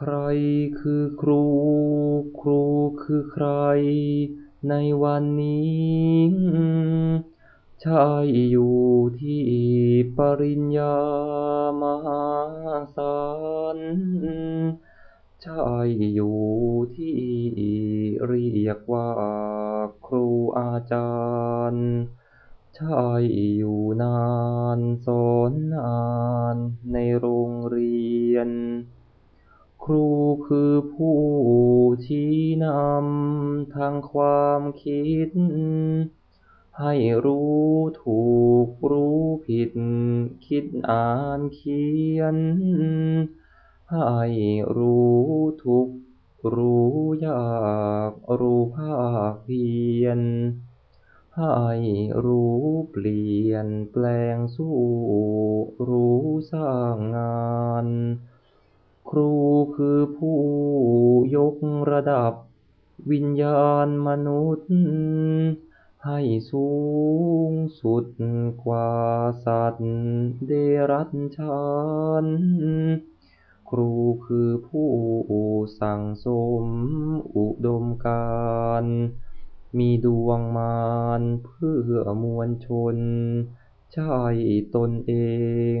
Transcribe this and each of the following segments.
ใครคือครู ครูคือใคร ในวันนี้ ใช่อยู่ที่ปริญญามหาศาลใช่อยู่ที่เรียกว่าครูอาจารย์ใช่อยู่นานสอนนานในโรงเรียน ครูคือผู้ชี้นำทางความคิด ให้รู้ถูกรู้ผิด คิดอ่านเขียน ให้รู้ทุก รู้ยาก รู้ภาคเพียรให้รู้เปลี่ยนแปลงสู้ รู้สร้างงาน ครูคือผู้ยกระดับวิญญาณมนุษย์ ให้สูงสุดกว่าสัตว์เดรัจฉานครูคือผู้สั่งสมอุดมการมีดวงมารเพื่อมวลชน ใช่ตนเอง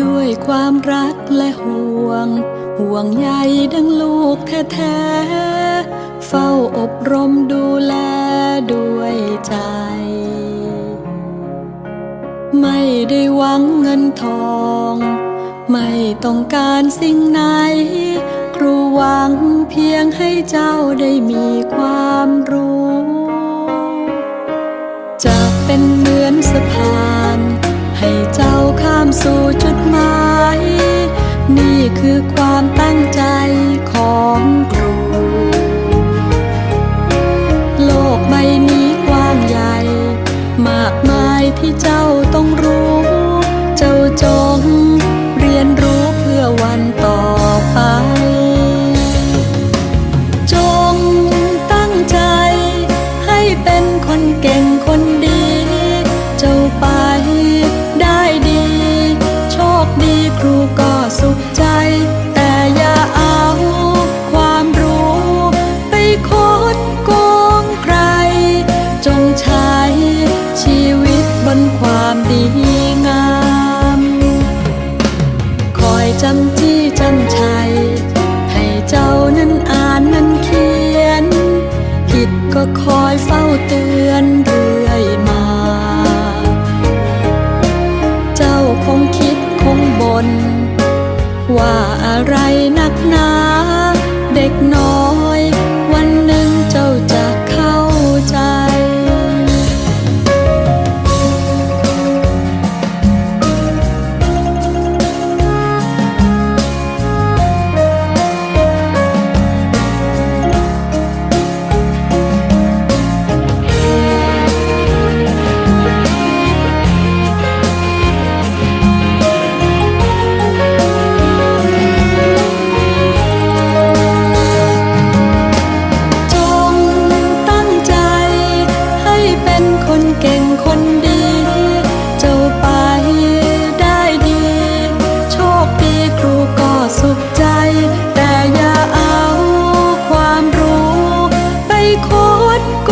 ด้วยความรักและห่วง ห่วงใยดังลูกแท้ๆ เฝ้าอบรมดูแลด้วยใจ ไม่ได้หวังเงินทอง ไม่ต้องการสิ่งไหน ครูหวังเพียงให้เจ้าได้มีความรู้ จะเป็นเหมือนสะพาน ให้เจ้าข้ามสู่จุด คือความตั้งใจของครู โลกใบนี้กว้างใหญ่ มากมายที่เจ้าต้องรู้ เจ้าจงเรียนรู้เพื่อวันต่อไป จงตั้งใจให้เป็นคนเก่งคนดี เจ้าไปได้ดี โชคดีครูก็สุขใจ ก็คอยเฝ้าเตือนเรื่อยมา เจ้าคงคิดคงบนว่าอะไรน คดโก